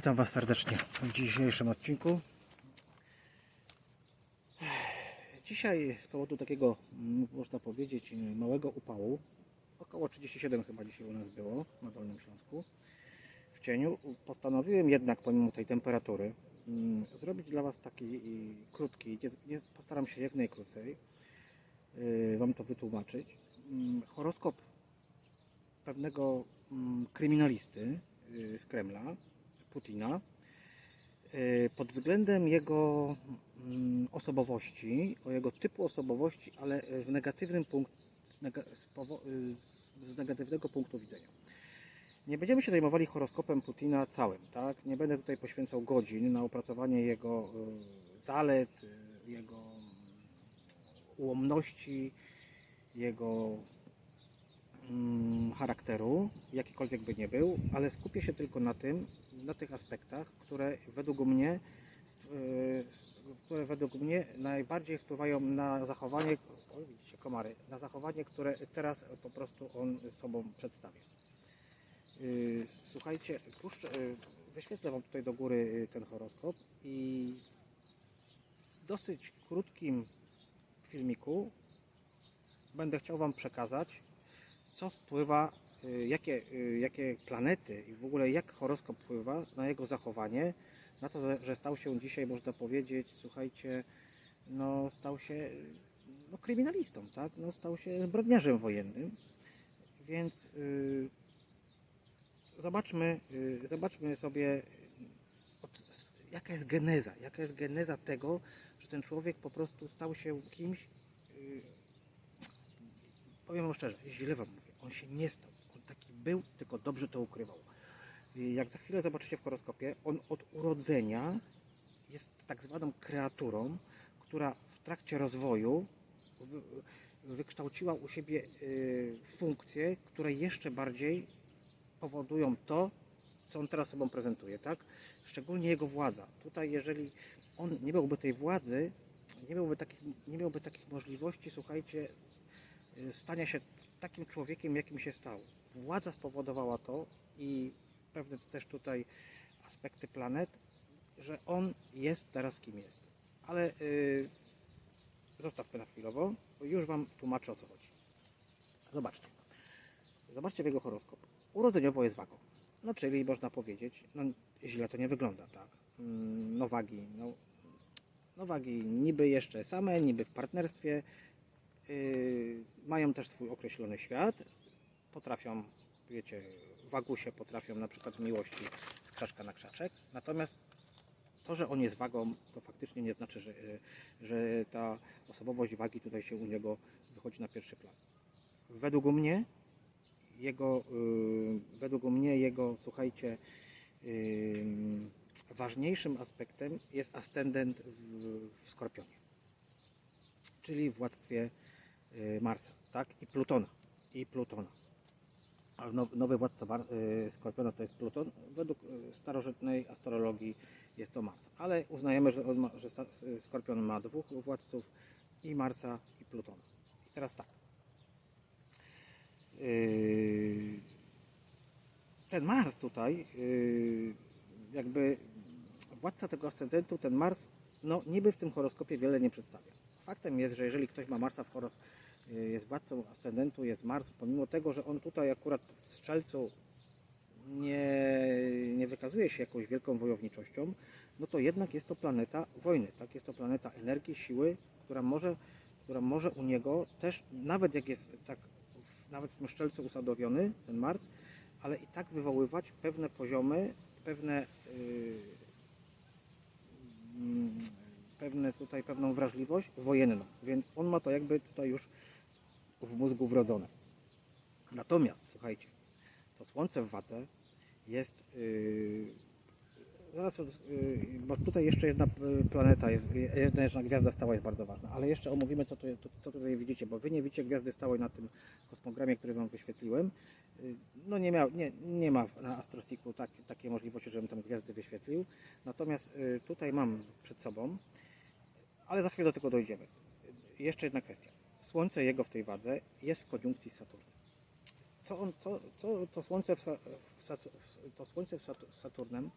Witam Was serdecznie w dzisiejszym odcinku. Dzisiaj z powodu takiego, można powiedzieć, małego upału, około 37 chyba dzisiaj u nas było na Dolnym Śląsku, w cieniu, postanowiłem jednak pomimo tej temperatury zrobić dla Was taki krótki, postaram się jak najkrócej y, Wam to wytłumaczyć, horoskop pewnego kryminalisty y, z Kremla, Putina, y, pod względem jego mm, osobowości, o jego typu osobowości, ale w negatywnym punkt, y, z negatywnego punktu widzenia. Nie będziemy się zajmowali horoskopem Putina całym, tak? Nie będę tutaj poświęcał godzin na opracowanie jego y, zalet, y, jego mm, ułomności, jego mm, charakteru, jakikolwiek by nie był, ale skupię się tylko na tym, na tych aspektach, które według mnie, y, które według mnie najbardziej wpływają na zachowanie, o, widzicie, komary, na zachowanie, które teraz po prostu on sobą przedstawia. Y, Słuchajcie, puszczę, y, wyświetlę Wam tutaj do góry ten horoskop i w dosyć krótkim filmiku będę chciał Wam przekazać, co wpływa, jakie, y, jakie planety i w ogóle jak horoskop wpływa na jego zachowanie, na to, że- stał się dzisiaj, można powiedzieć, słuchajcie, no stał się y, no, kryminalistą, tak? No, stał się zbrodniarzem wojennym, więc y, zobaczmy, y, zobaczmy sobie, od, jaka jest geneza, jaka jest geneza tego, że ten człowiek po prostu stał się kimś, y, powiem wam szczerze, źle wam mówię, on się nie stał. Był, tylko dobrze to ukrywał. Jak za chwilę zobaczycie w horoskopie, on od urodzenia jest tak zwaną kreaturą, która w trakcie rozwoju wy- wykształciła u siebie y, funkcje, które jeszcze bardziej powodują to, co on teraz sobą prezentuje, tak? Szczególnie jego władza. Tutaj, jeżeli on nie miałby tej władzy, nie miałby takich, nie miałby takich możliwości, słuchajcie, stania się takim człowiekiem, jakim się stał. Władza spowodowała to i pewne też tutaj aspekty planet, że on jest teraz kim jest. Ale yy, zostawmy na chwilowo, bo już Wam tłumaczę o co chodzi. Zobaczcie. Zobaczcie w jego horoskop. Urodzeniowo jest wagą. No czyli można powiedzieć, no źle to nie wygląda, tak. Mm, No wagi, no, no wagi niby jeszcze same, niby w partnerstwie, mają też swój określony świat, potrafią, wiecie, wagusie potrafią na przykład z miłości z krzaczka na krzaczek, natomiast to, że on jest wagą, to faktycznie nie znaczy, że, yy, że ta osobowość wagi tutaj się u niego wychodzi na pierwszy plan. Według mnie, jego, yy, według mnie jego, słuchajcie, yy, ważniejszym aspektem jest ascendent w, w Skorpionie, czyli w władztwie y, Marsa, tak? I Plutona. I Plutona. A now- nowy władca y, Skorpiona to jest Pluton. Według y, starożytnej astrologii jest to Mars. Ale uznajemy, że, ma, że Skorpion ma dwóch władców i Marsa i Plutona. I teraz tak. Ten Mars tutaj, jakby władca tego ascendentu, ten Mars, no niby w tym horoskopie wiele nie przedstawia. Faktem jest, że jeżeli ktoś ma Marsa w horoskopie, jest władcą ascendentu, jest Mars, pomimo tego, że on tutaj akurat w Strzelcu nie, nie wykazuje się jakąś wielką wojowniczością, no to jednak jest to planeta wojny, tak? Jest to planeta energii, siły, która może, która może u niego też, nawet jak jest tak, nawet w tym Strzelcu usadowiony, ten Mars, ale i tak wywoływać pewne poziomy, pewne yy, pewne tutaj pewną wrażliwość wojenną, więc on ma to jakby tutaj już w mózgu wrodzone. Natomiast, słuchajcie, to Słońce w wadze jest. Yy, zaraz, yy, bo tutaj jeszcze jedna yy, planeta, jest, jedna jedna gwiazda stała jest bardzo ważna, ale jeszcze omówimy, co, tu, to, co tutaj widzicie, bo wy nie widzicie gwiazdy stałej na tym kosmogramie, który wam wyświetliłem. Yy, No nie, miał, nie, nie ma na Astrosiku tak, takiej możliwości, żebym tam gwiazdy wyświetlił. Natomiast yy, tutaj mam przed sobą, ale za chwilę do tego dojdziemy. Jeszcze jedna kwestia. Słońce jego w tej wadze jest w koniunkcji z Saturnem. Co, on, co, co to Słońce w, w to Słońce z Saturnem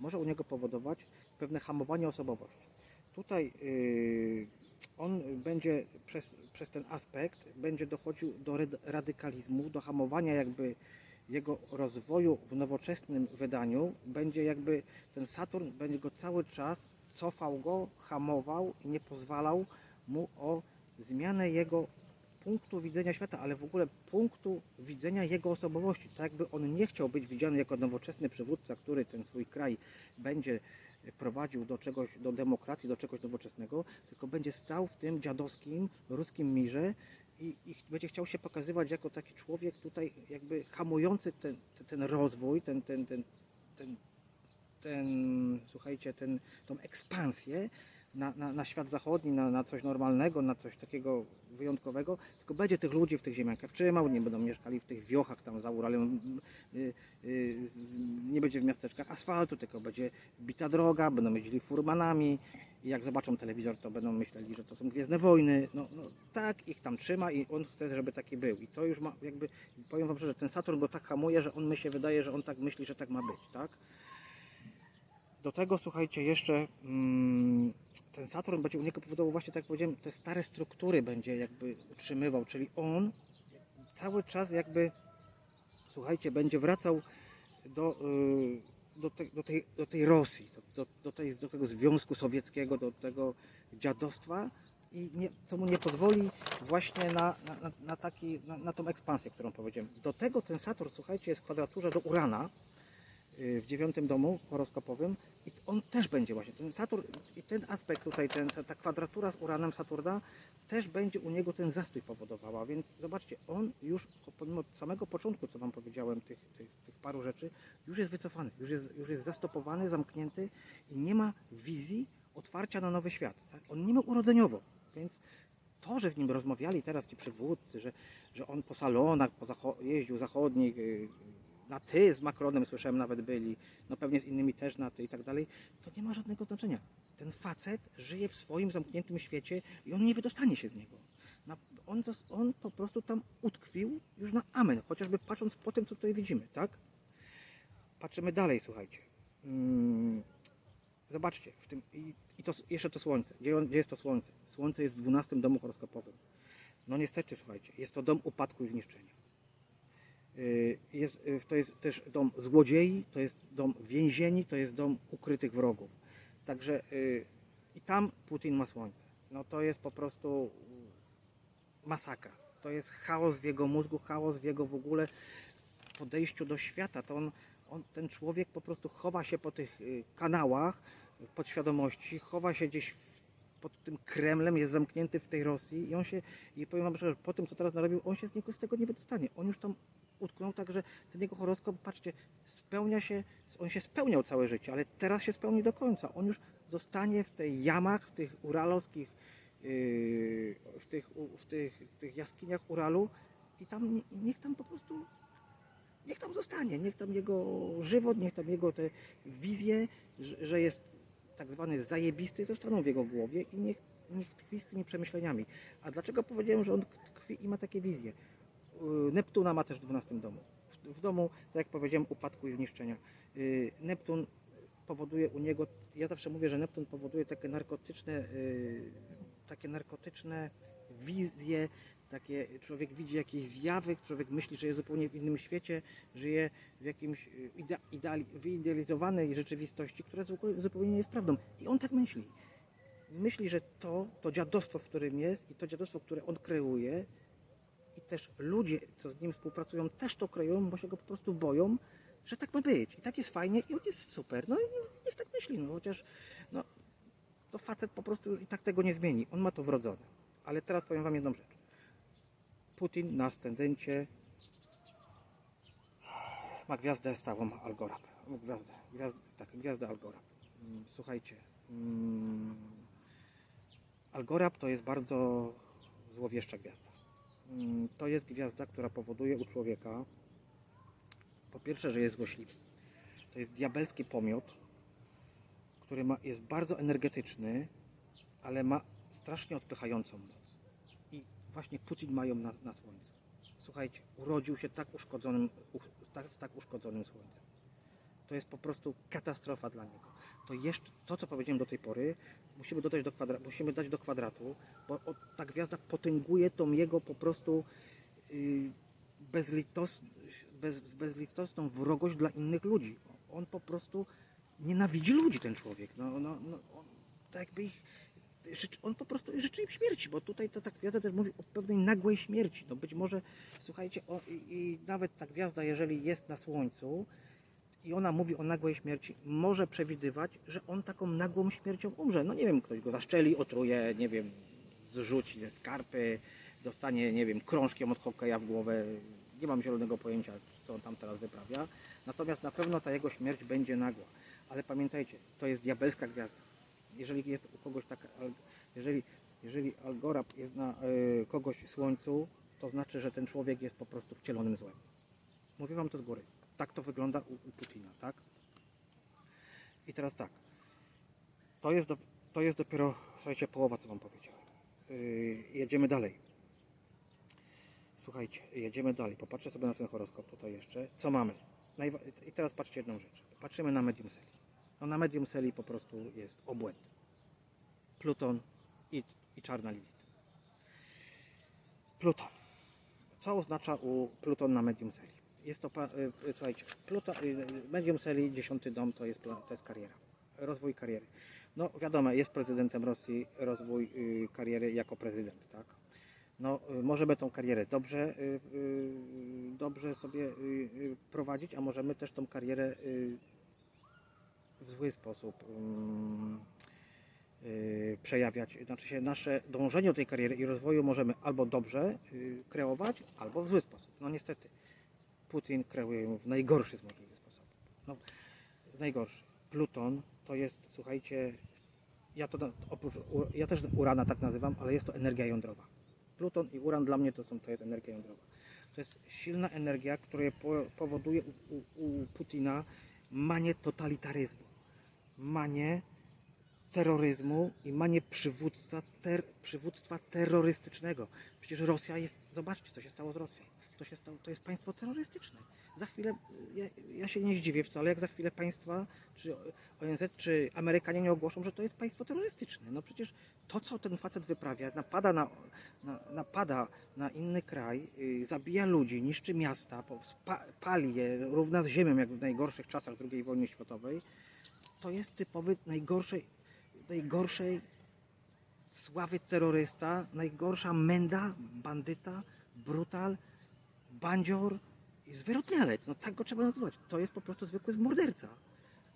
może u niego powodować pewne hamowanie osobowości. Tutaj yy, on będzie przez, przez ten aspekt będzie dochodził do rad- radykalizmu, do hamowania jakby jego rozwoju w nowoczesnym wydaniu. Będzie jakby ten Saturn będzie go cały czas cofał go, hamował i nie pozwalał mu o zmianę jego punktu widzenia świata, ale w ogóle punktu widzenia jego osobowości. Tak jakby on nie chciał być widziany jako nowoczesny przywódca, który ten swój kraj będzie prowadził do czegoś, do demokracji, do czegoś nowoczesnego, tylko będzie stał w tym dziadowskim, ruskim mirze i, i będzie chciał się pokazywać jako taki człowiek tutaj jakby hamujący ten, ten, ten rozwój, ten, ten, ten, ten, ten, słuchajcie, ten, tą ekspansję na, na, na świat zachodni, na, na coś normalnego, na coś takiego wyjątkowego, tylko będzie tych ludzi w tych ziemiankach trzymał, nie będą mieszkali w tych wiochach tam za Uralem, y, y, nie będzie w miasteczkach asfaltu, tylko będzie bita droga, będą jeździli furmanami i jak zobaczą telewizor, to będą myśleli, że to są Gwiezdne Wojny. No, no tak ich tam trzyma i on chce, żeby taki był. I to już ma jakby, powiem Wam szczerze, ten Saturn go tak hamuje, że on mi się wydaje, że on tak myśli, że tak ma być, tak? Do tego słuchajcie, jeszcze mm, ten Saturn będzie u niego powodował właśnie, tak jak powiedziałem, te stare struktury będzie jakby utrzymywał, czyli on cały czas jakby, słuchajcie, będzie wracał do, y, do, te, do, tej, do tej Rosji, do, do, tej, do tego Związku Sowieckiego, do tego dziadostwa i nie, co mu nie pozwoli właśnie na, na, na, taki, na, na tą ekspansję, którą powiedziałem. Do tego ten Saturn, słuchajcie, jest w kwadraturze do Urana, w dziewiątym domu horoskopowym i on też będzie właśnie, ten Saturn i ten aspekt tutaj, ten, ta, kwadratura z Uranem Saturna też będzie u niego ten zastój powodowała, więc zobaczcie, on już pomimo samego początku, co Wam powiedziałem, tych, tych, tych paru rzeczy, już jest wycofany, już jest, już jest zastopowany, zamknięty i nie ma wizji otwarcia na nowy świat. Tak? On nie ma urodzeniowo, więc to, że z nim rozmawiali teraz ci przywódcy, że, że on po salonach po zacho- jeździł zachodnich, yy, na ty z Macronem słyszałem nawet byli, no pewnie z innymi też na ty i tak dalej, to nie ma żadnego znaczenia. Ten facet żyje w swoim zamkniętym świecie i on nie wydostanie się z niego. On, on po prostu tam utkwił już na amen, chociażby patrząc po tym, co tutaj widzimy, tak? Patrzymy dalej, słuchajcie. Mm, zobaczcie, w tym, i, i to, jeszcze to słońce. Gdzie, gdzie jest to słońce? Słońce jest w 12 domu horoskopowym. No niestety, słuchajcie, jest to dom upadku i zniszczenia. Y, Jest, y, to jest też dom złodziei, to jest dom więzieni, to jest dom ukrytych wrogów. Także y, i tam Putin ma słońce. No to jest po prostu masakra. To jest chaos w jego mózgu, chaos w jego w ogóle podejściu do świata. To on, on, ten człowiek po prostu chowa się po tych kanałach podświadomości, chowa się gdzieś pod tym Kremlem, jest zamknięty w tej Rosji i on się, i powiem wam szczerze, po tym co teraz narobił, on się z niego z tego nie wydostanie. On już tam utknął, także ten jego horoskop, patrzcie, spełnia się, on się spełniał całe życie, ale teraz się spełni do końca. On już zostanie w tej jamach, w tych uralowskich, yy, w, tych, w tych, tych jaskiniach Uralu i tam nie- niech tam po prostu niech tam zostanie, niech tam jego żywot, niech tam jego te wizje, że, że jest tak zwany zajebisty, zostaną w jego głowie i niech, niech tkwi z tymi przemyśleniami. A dlaczego powiedziałem, że on tkwi i ma takie wizje? Yy, Neptuna ma też w 12 domu. W, w domu, tak jak powiedziałem, upadku i zniszczenia. Yy, Neptun powoduje u niego, ja zawsze mówię, że Neptun powoduje takie narkotyczne, yy, takie narkotyczne wizje, takie człowiek widzi jakieś zjawy, człowiek myśli, że jest zupełnie w innym świecie, żyje w jakimś y, idea, ideali, wyidealizowanej rzeczywistości, która zupełnie nie jest prawdą. I on tak myśli. Myśli, że to, to dziadostwo, w którym jest i to dziadostwo, które on kreuje i też ludzie, co z nim współpracują, też to kreują, bo się go po prostu boją, że tak ma być. I tak jest fajnie i on jest super. No i niech tak myśli, no chociaż no, to facet po prostu i tak tego nie zmieni. On ma to wrodzone. Ale teraz powiem Wam jedną rzecz. Putin na ascendencie ma gwiazdę stałą Algorab. Gwiazdę, gwiazdę, tak, gwiazdę Algorab. Mm, Słuchajcie, mm, Algorab to jest bardzo złowieszcza gwiazda. Mm, To jest gwiazda, która powoduje u człowieka po pierwsze, że jest złośliwy. To jest diabelski pomiot, który ma, jest bardzo energetyczny, ale ma strasznie odpychającą moc. I właśnie Putin ma ją na, na słońcu. Słuchajcie, urodził się tak uszkodzonym, tak, z tak uszkodzonym słońcem. To jest po prostu katastrofa dla niego. To jeszcze, to co powiedziałem do tej pory, musimy dodać do kwadratu, musimy dać do kwadratu, bo o, ta gwiazda potęguje tą jego po prostu yy, bezlitos, bez, bezlitosną wrogość dla innych ludzi. On po prostu nienawidzi ludzi, ten człowiek. No, no, no, on, tak jakby ich, on po prostu życzy im śmierci, bo tutaj to ta gwiazda też mówi o pewnej nagłej śmierci. No być może, słuchajcie, o, i, i nawet ta gwiazda, jeżeli jest na Słońcu i ona mówi o nagłej śmierci, może przewidywać, że on taką nagłą śmiercią umrze. No nie wiem, ktoś go zaszczeli, otruje, nie wiem, zrzuci ze skarpy, dostanie, nie wiem, krążkiem od hokeja w głowę. Nie mam zielonego pojęcia, co on tam teraz wyprawia. Natomiast na pewno ta jego śmierć będzie nagła. Ale pamiętajcie, to jest diabelska gwiazda. Jeżeli jest u kogoś taka, al- jeżeli, jeżeli Algora jest na y, kogoś słońcu, to znaczy, że ten człowiek jest po prostu wcielonym złem. Mówię wam to z góry. Tak to wygląda u, u Putina, tak? I teraz tak. To jest, do, to jest dopiero, słuchajcie, połowa, co wam powiedziałem. Yy, jedziemy dalej. Słuchajcie, jedziemy dalej. Popatrzę sobie na ten horoskop tutaj jeszcze. Co mamy? Najwa- I teraz patrzcie jedną rzecz. Patrzymy na medium celi. No na medium celi po prostu jest obłęd. Pluton i, i czarna Lilith. Pluton. Co oznacza u Pluton na medium celi? Jest to, y, y, słuchajcie, Pluton, y, medium celi, dziesiąty dom to jest, to jest kariera. Rozwój kariery. No wiadomo, jest prezydentem Rosji, rozwój kariery jako prezydent, tak? No, możemy tą karierę dobrze, dobrze sobie prowadzić, a możemy też tą karierę w zły sposób y, przejawiać. Znaczy się nasze dążenie do tej kariery i rozwoju możemy albo dobrze kreować, albo w zły sposób. No niestety, Putin kreuje ją w najgorszy z możliwych sposobów. No, najgorszy. Pluton to jest, słuchajcie, ja to oprócz, ja też Urana tak nazywam, ale jest to energia jądrowa. Pluton i Uran dla mnie to są to jest energia jądrowa. To jest silna energia, która po, powoduje u, u, u Putina manię totalitaryzmu, manię terroryzmu i manię przywódca ter, przywództwa terrorystycznego. Przecież Rosja jest, zobaczcie co się stało z Rosją. To, się stało, to jest państwo terrorystyczne. Za chwilę, ja, ja się nie zdziwię wcale, jak za chwilę państwa, czy ONZ, czy Amerykanie nie ogłoszą, że to jest państwo terrorystyczne. No przecież to, co ten facet wyprawia, napada na, na, napada na inny kraj, yy, zabija ludzi, niszczy miasta, pali je, równa z ziemią, jak w najgorszych czasach II wojny światowej, to jest typowy najgorszej, najgorszej sławy terrorysta, najgorsza menda, bandyta, brutal, bandzior i zwyrodnialec. No tak go trzeba nazywać. To jest po prostu zwykły morderca.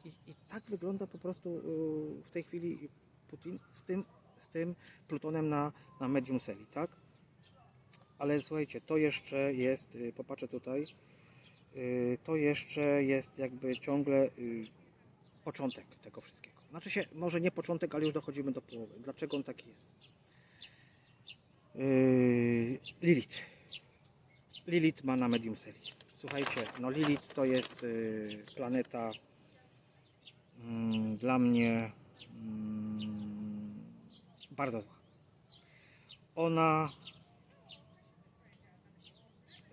I, I tak wygląda po prostu yy, w tej chwili Putin z tym, z tym Plutonem na, na medium celi, tak? Ale słuchajcie, to jeszcze jest, yy, popatrzę tutaj, yy, to jeszcze jest jakby ciągle początek tego wszystkiego. Znaczy się, może nie początek, ale już dochodzimy do połowy. Dlaczego on taki jest? Lilith. Lilith ma na medium celi. Słuchajcie, no Lilith to jest yy, planeta mm, dla mnie mm, bardzo zła. Ona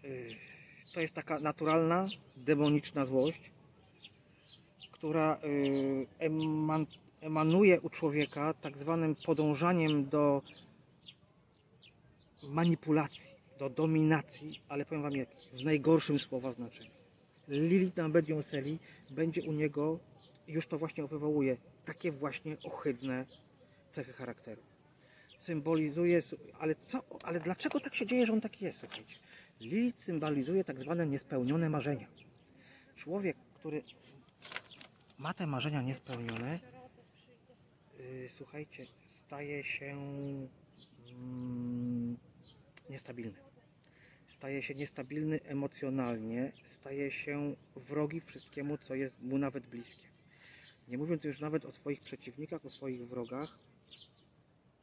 yy, to jest taka naturalna, demoniczna złość, która yy, eman, emanuje u człowieka tak zwanym podążaniem do manipulacji, do dominacji, ale powiem Wam jak, w najgorszym słowa znaczeniu. Lilith na medium celi będzie u niego, już to właśnie wywołuje, takie właśnie ohydne cechy charakteru. Symbolizuje, ale co, ale dlaczego tak się dzieje, że on taki jest, słuchajcie? Lilith symbolizuje tak zwane niespełnione marzenia. Człowiek, który ma te marzenia niespełnione, yy, słuchajcie, staje się mm, niestabilny. Staje się niestabilny emocjonalnie, staje się wrogi wszystkiemu, co jest mu nawet bliskie. Nie mówiąc już nawet o swoich przeciwnikach, o swoich wrogach,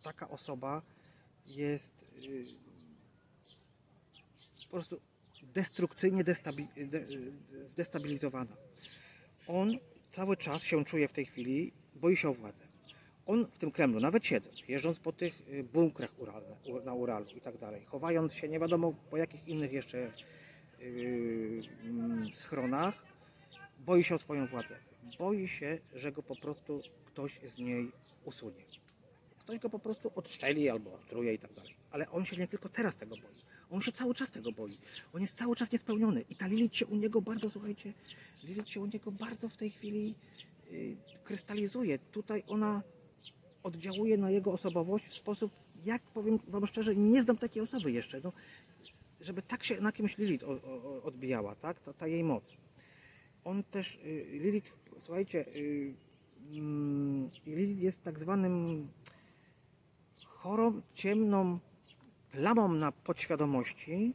taka osoba jest yy, po prostu destrukcyjnie destabi- de- zdestabilizowana. On cały czas się czuje w tej chwili, boi się o władzę. On w tym Kremlu, nawet siedząc, jeżdżąc po tych y, bunkrach uralne, na Uralu i tak dalej, chowając się nie wiadomo po jakich innych jeszcze yy, mm, schronach, boi się o swoją władzę. Boi się, że go po prostu ktoś z niej usunie. Ktoś go po prostu odstrzeli albo otruje i tak dalej. Ale on się nie tylko teraz tego boi. On się cały czas tego boi. On jest cały czas niespełniony. I ta Lilith się u niego bardzo, słuchajcie, Lilith się u niego bardzo w tej chwili yy, krystalizuje. Tutaj ona oddziałuje na jego osobowość w sposób, jak powiem Wam szczerze, nie znam takiej osoby jeszcze. No, żeby tak się na kimś Lilith odbijała, tak? Ta, ta jej moc. On też, y, Lilith, słuchajcie, y, mm, Lilith jest tak zwanym chorą, ciemną plamą na podświadomości,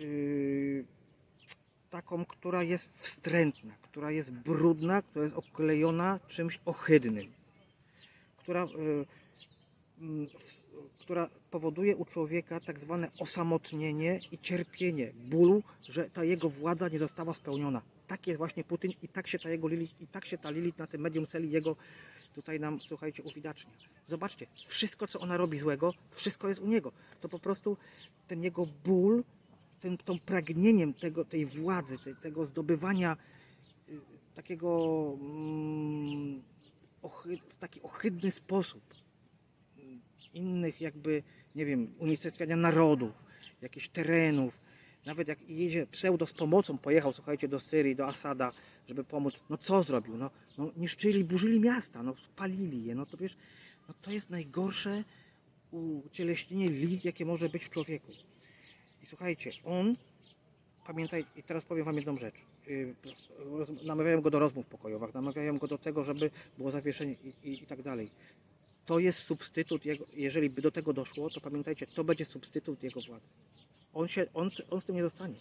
y, taką, która jest wstrętna, która jest brudna, która jest oklejona czymś ohydnym, która, y, mm, która powoduje u człowieka tak zwane osamotnienie i cierpienie, bólu, że ta jego władza nie została spełniona. Tak jest właśnie Putin i tak się ta jego Lilith, i tak się ta Lilith na tym medium celi jego tutaj nam, słuchajcie, uwidacznia. Zobaczcie, wszystko co ona robi złego, wszystko jest u niego. To po prostu ten jego ból, tym, tą pragnieniem tego, tej władzy, tego zdobywania y, takiego mm, w taki ohydny sposób innych jakby, nie wiem, unicestwiania narodów, jakichś terenów, nawet jak jedzie pseudo z pomocą, pojechał, słuchajcie, do Syrii, do Asada, żeby pomóc, no co zrobił? No, no niszczyli, burzyli miasta, no spalili je, no to wiesz, no to jest najgorsze ucieleśnienie Lilith, jakie może być w człowieku. I słuchajcie, on, pamiętaj, i teraz powiem Wam jedną rzecz. Roz- Namawiają go do rozmów pokojowych, namawiają go do tego, żeby było zawieszenie i, i, i tak dalej. To jest substytut jego, jeżeli by do tego doszło, to pamiętajcie, to będzie substytut jego władzy. On, się, on, on z tym nie zostanie.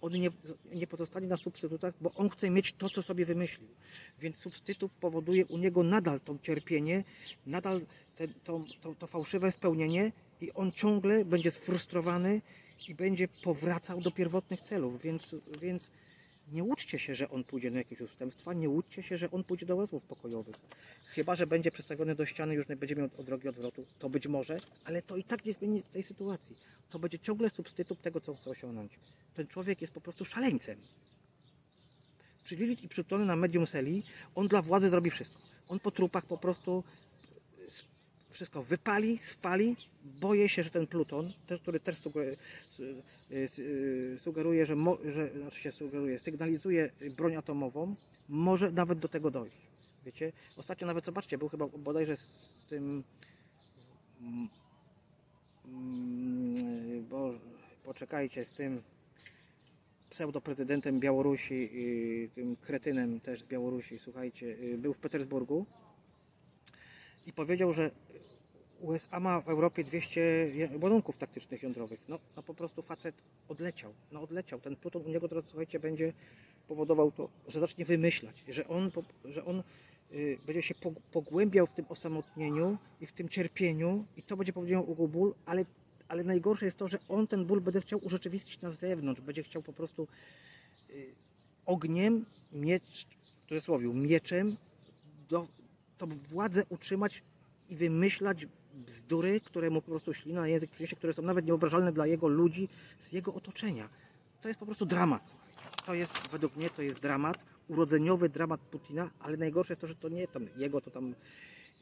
On nie, nie pozostanie na substytutach, bo on chce mieć to, co sobie wymyślił. Więc substytut powoduje u niego nadal to cierpienie, nadal te, to, to, to fałszywe spełnienie i on ciągle będzie sfrustrowany i będzie powracał do pierwotnych celów. Więc, więc nie łudźcie się, że on pójdzie na jakieś ustępstwa, nie łudźcie się, że on pójdzie do rozmów pokojowych. Chyba, że będzie przestawiony do ściany, już nie będzie miał drogi odwrotu. To być może, ale to i tak nie zmieni tej sytuacji. To będzie ciągle substytut tego, co chce osiągnąć. Ten człowiek jest po prostu szaleńcem. Przy i przytulony na medium celi, on dla władzy zrobi wszystko. On po trupach po prostu wszystko wypali, spali. Boję się, że ten Pluton, który też sugeruje, sugeruje że, że znaczy się sugeruje, sygnalizuje broń atomową, może nawet do tego dojść. Wiecie? Ostatnio nawet zobaczcie, był chyba bodajże z tym mm, bo poczekajcie z tym pseudoprezydentem Białorusi, y, tym kretynem też z Białorusi, słuchajcie, y, był w Petersburgu i powiedział, że USA ma w Europie 200 je- ładunków taktycznych jądrowych. No, no po prostu facet odleciał. No odleciał. Ten Pluton u niego teraz, słuchajcie, będzie powodował to, że zacznie wymyślać, że on, że on y, będzie się pog- pogłębiał w tym osamotnieniu i w tym cierpieniu i to będzie powodowało jego ból, ale, ale najgorsze jest to, że on ten ból będzie chciał urzeczywistnić na zewnątrz, będzie chciał po prostu y, ogniem, miecz, w cudzysłowie, mieczem do, tą władzę utrzymać i wymyślać bzdury, które mu po prostu ślina na język przyniesie, które są nawet nieobrażalne dla jego ludzi z jego otoczenia. To jest po prostu dramat. To jest, według mnie, to jest dramat, urodzeniowy dramat Putina, ale najgorsze jest to, że to nie tam jego, to tam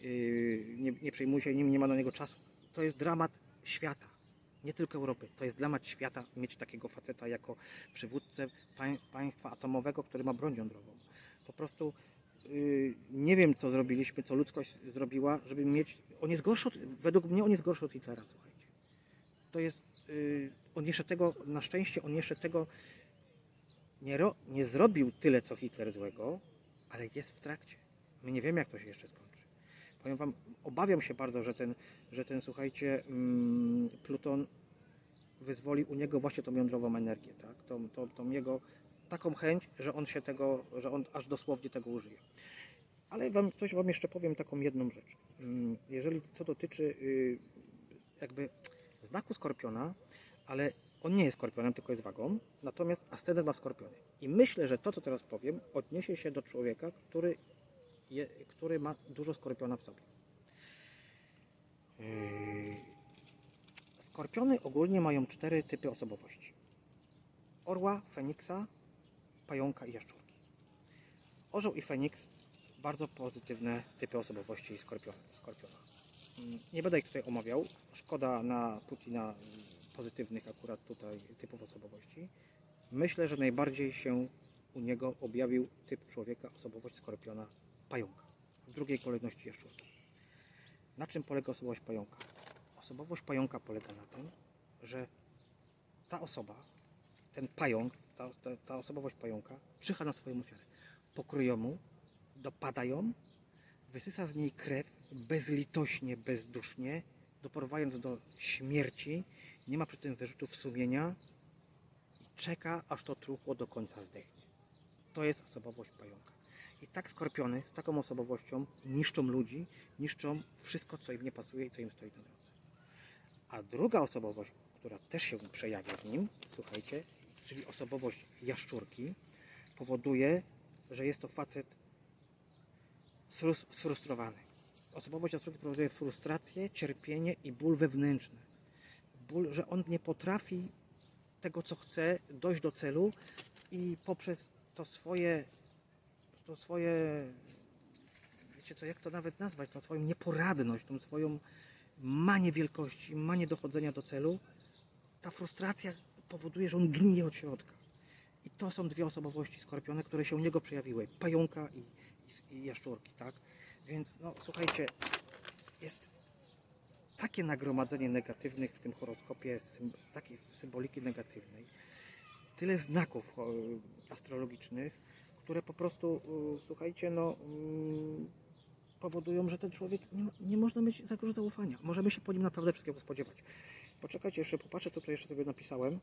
yy, nie, nie przejmuje się nim, nie ma na niego czasu. To jest dramat świata. Nie tylko Europy. To jest dramat świata mieć takiego faceta jako przywódcę pań, państwa atomowego, który ma broń jądrową. Po prostu yy, nie wiem, co zrobiliśmy, co ludzkość zrobiła, żeby mieć. On jest gorszy, od, według mnie on jest gorszy od Hitlera, słuchajcie. To jest. Yy, on jeszcze tego, na szczęście, on jeszcze tego nie, ro, nie zrobił tyle, co Hitler złego, ale jest w trakcie. My nie wiemy, jak to się jeszcze skończy. Powiem Wam, obawiam się bardzo, że ten, że ten słuchajcie, mm, Pluton wyzwoli u niego właśnie tą jądrową energię, tak? Tą, tą, tą jego taką chęć, że on się tego, że on aż dosłownie tego użyje. Ale wam coś wam jeszcze powiem taką jedną rzecz. Mm, Jeżeli co dotyczy y, jakby znaku skorpiona, ale on nie jest skorpionem, tylko jest wagą, natomiast ascendent ma skorpiony. I myślę, że to, co teraz powiem, odniesie się do człowieka, który, je, który ma dużo skorpiona w sobie. Yy, Skorpiony ogólnie mają cztery typy osobowości. orła, feniksa, pająka i jaszczurki. Orzeł i feniks bardzo pozytywne typy osobowości skorpiona. skorpiona. Mm, Nie będę ich tutaj omawiał. Szkoda na Putina pozytywnych akurat tutaj typów osobowości. Myślę, że najbardziej się u niego objawił typ człowieka, osobowość skorpiona, pająka. W drugiej kolejności jaszczurki. Na czym polega osobowość pająka? Osobowość pająka polega na tym, że ta osoba, ten pająk, ta, ta, ta osobowość pająka czyha na swoją ofiarę. Pokryją mu, dopada ją, wysysa z niej krew bezlitośnie, bezdusznie, doprowadzając do śmierci, nie ma przy tym wyrzutów sumienia i czeka, aż to truchło do końca zdechnie. To jest osobowość pająka. I tak skorpiony z taką osobowością niszczą ludzi, niszczą wszystko, co im nie pasuje i co im stoi na drodze. A druga osobowość, która też się przejawia w nim, słuchajcie, czyli osobowość jaszczurki, powoduje, że jest to facet sfrustrowany. Osobowość jaszczurki powoduje frustrację, cierpienie i ból wewnętrzny. Ból, że on nie potrafi tego, co chce, dojść do celu i poprzez to swoje, to swoje, wiecie co, jak to nawet nazwać, tą swoją nieporadność, tą swoją manię wielkości, manię dochodzenia do celu, ta frustracja powoduje, że on gnije od środka. I to są dwie osobowości skorpione, które się u niego przejawiły. Pająka i, i, jaszczurki, tak? Więc, no, słuchajcie, jest takie nagromadzenie negatywnych w tym horoskopie, takiej symboliki negatywnej, tyle znaków astrologicznych, które po prostu, y, słuchajcie, no, mm, powodują, że ten człowiek nie, nie można mieć za dużo zaufania. Możemy się po nim naprawdę wszystkiego spodziewać. Poczekajcie, jeszcze popatrzę, co tu jeszcze sobie napisałem.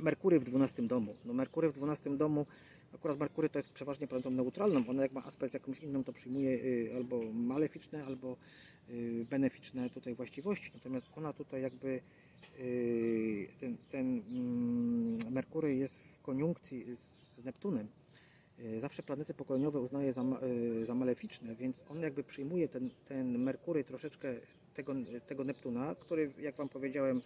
Merkury w 12 domu. No Merkury w 12 domu, akurat Merkury to jest przeważnie planetą neutralną. Ona jak ma aspekt jakąś inną, to przyjmuje y, albo maleficzne, albo y, beneficzne tutaj właściwości. Natomiast ona tutaj jakby y, ten, ten mm, Merkury jest w koniunkcji z Neptunem. Zawsze planety pokoleniowe uznaje za, za maleficzne, więc on jakby przyjmuje ten, ten Merkury troszeczkę tego, tego Neptuna, który jak Wam powiedziałem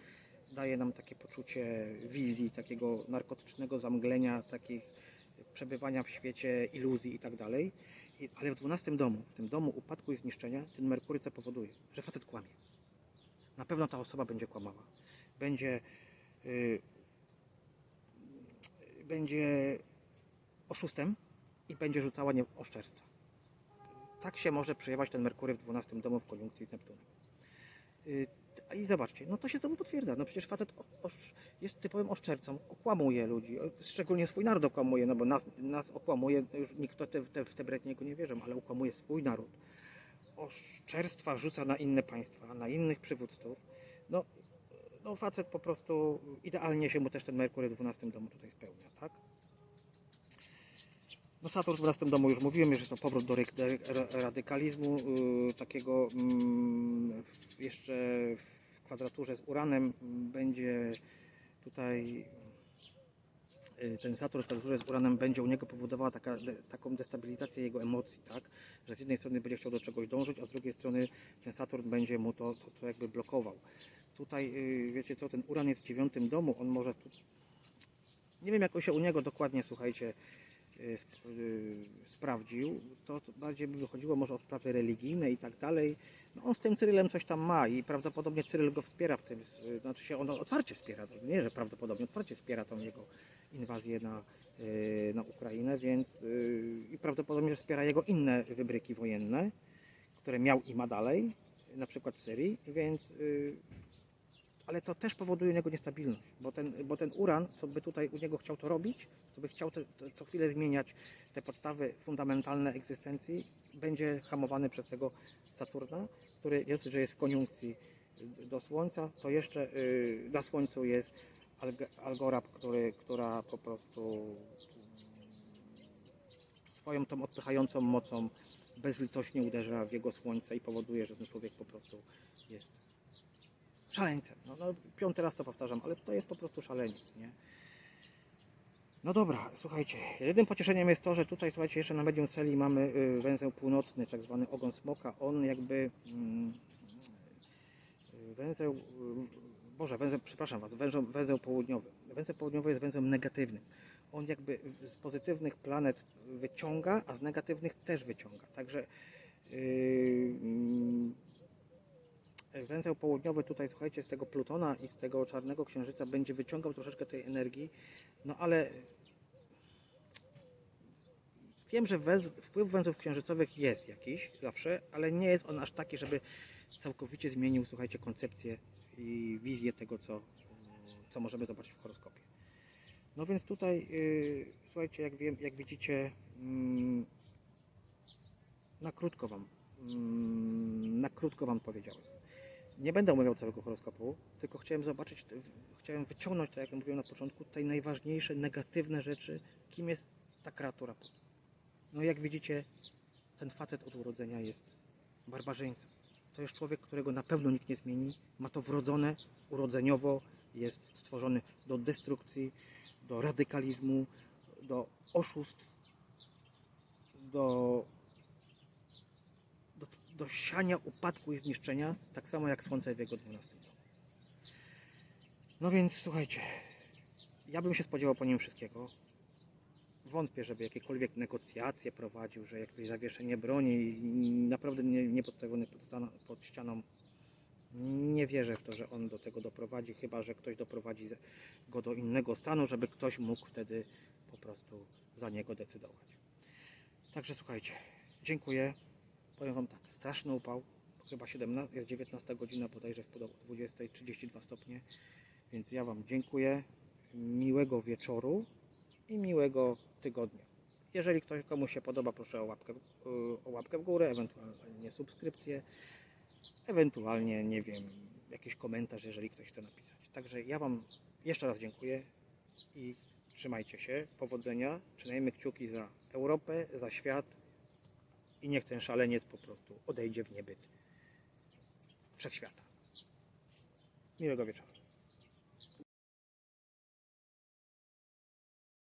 daje nam takie poczucie wizji, takiego narkotycznego zamglenia, takich przebywania w świecie iluzji i tak dalej. Ale w 12 domu, w tym domu upadku i zniszczenia, ten Merkury co powoduje? Że facet kłamie. Na pewno ta osoba będzie kłamała. Będzie, y, będzie oszustem i będzie rzucała nie oszczerstwa. Tak się może przejawiać ten Merkury w 12 domu w koniunkcji z Neptunem. Y, I zobaczcie, no to się znowu potwierdza. No przecież facet jest typowym oszczercą, okłamuje ludzi, szczególnie swój naród okłamuje, no bo nas, nas okłamuje, już nikt te, te, w te brednie nie wierzą, ale okłamuje swój naród. Oszczerstwa rzuca na inne państwa, na innych przywódców. No, no facet po prostu idealnie się mu też ten Merkury w 12 domu tutaj spełnia, tak? No Saturn w 12 domu już mówiłem, że to powrót do radykalizmu, yy, takiego w- jeszcze kwadraturze z Uranem będzie tutaj yy, ten Saturn w kwadraturze z Uranem będzie u niego powodowała taka, de, taką destabilizację jego emocji, tak? Że z jednej strony będzie chciał do czegoś dążyć, a z drugiej strony ten Saturn będzie mu to, to, to jakby blokował. Tutaj yy, wiecie co, ten Uran jest w dziewiątym domu, on może tu, nie wiem jak się u niego dokładnie, słuchajcie, y, y, sprawdził, to, to bardziej by wychodziło może o sprawy religijne i tak dalej. No on z tym Cyrylem coś tam ma i prawdopodobnie Cyryl go wspiera w tym, y, znaczy się on otwarcie wspiera, nie, że prawdopodobnie otwarcie wspiera tą jego inwazję na, y, na Ukrainę, więc i prawdopodobnie wspiera jego inne wybryki wojenne, które miał i ma dalej, na przykład w Syrii, więc ale to też powoduje u niego niestabilność, bo ten, bo ten uran, co by tutaj u niego chciał to robić, co by chciał te, te, co chwilę zmieniać te podstawy fundamentalne egzystencji, będzie hamowany przez tego Saturna, który jest, że jest w koniunkcji do Słońca, to jeszcze y, na Słońcu jest Alg- Algorab, który, która po prostu swoją tą odpychającą mocą bezlitośnie uderza w jego Słońce i powoduje, że ten człowiek po prostu jest szaleńcem. No, no, piąty raz to powtarzam, ale to jest po prostu szaleniec, nie? No dobra, słuchajcie, jedynym pocieszeniem jest to, że tutaj, słuchajcie, jeszcze na medium celi mamy y, węzeł północny, tak zwany ogon smoka. On jakby mm, y, węzeł y, Boże, węzeł, przepraszam Was, węzeł, węzeł południowy. Węzeł południowy jest węzłem negatywnym. On jakby z pozytywnych planet wyciąga, a z negatywnych też wyciąga. Także yy, węzeł południowy tutaj, słuchajcie, z tego Plutona i z tego czarnego księżyca będzie wyciągał troszeczkę tej energii, no ale wiem, że węz, wpływ węzłów księżycowych jest jakiś zawsze, ale nie jest on aż taki, żeby całkowicie zmienił, słuchajcie, koncepcję i wizję tego, co, co możemy zobaczyć w horoskopie. No więc tutaj, yy, słuchajcie, jak, wiem, jak widzicie, mm, na krótko Wam, mm, na krótko Wam powiedziałem. Nie będę omawiał całego horoskopu, tylko chciałem zobaczyć, chciałem wyciągnąć, tak jak mówiłem na początku, te najważniejsze, negatywne rzeczy, kim jest ta kreatura. No jak widzicie, ten facet od urodzenia jest barbarzyńcą. To jest człowiek, którego na pewno nikt nie zmieni. Ma to wrodzone, urodzeniowo, jest stworzony do destrukcji, do radykalizmu, do oszustw, do, do, siania upadku i zniszczenia, tak samo jak Słońce w jego 12 domu. No więc słuchajcie, ja bym się spodziewał po nim wszystkiego. Wątpię, żeby jakiekolwiek negocjacje prowadził, że jakieś zawieszenie broni naprawdę nie, nie pod, pod ścianą. Nie wierzę w to, że on do tego doprowadzi, chyba że ktoś doprowadzi go do innego stanu, żeby ktoś mógł wtedy po prostu za niego decydować. Także słuchajcie, dziękuję. Powiem Wam tak, straszny upał, chyba 17, jest 19 godzina bodajże w do 20, 32 stopnie, więc ja Wam dziękuję, miłego wieczoru i miłego tygodnia. Jeżeli ktoś komuś się podoba, proszę o łapkę, o łapkę w górę, ewentualnie subskrypcję, ewentualnie, nie wiem, jakiś komentarz, jeżeli ktoś chce napisać. Także ja Wam jeszcze raz dziękuję i trzymajcie się. Powodzenia, trzymajmy kciuki za Europę, za świat i niech ten szaleniec po prostu odejdzie w niebyt wszechświata. Miłego wieczoru.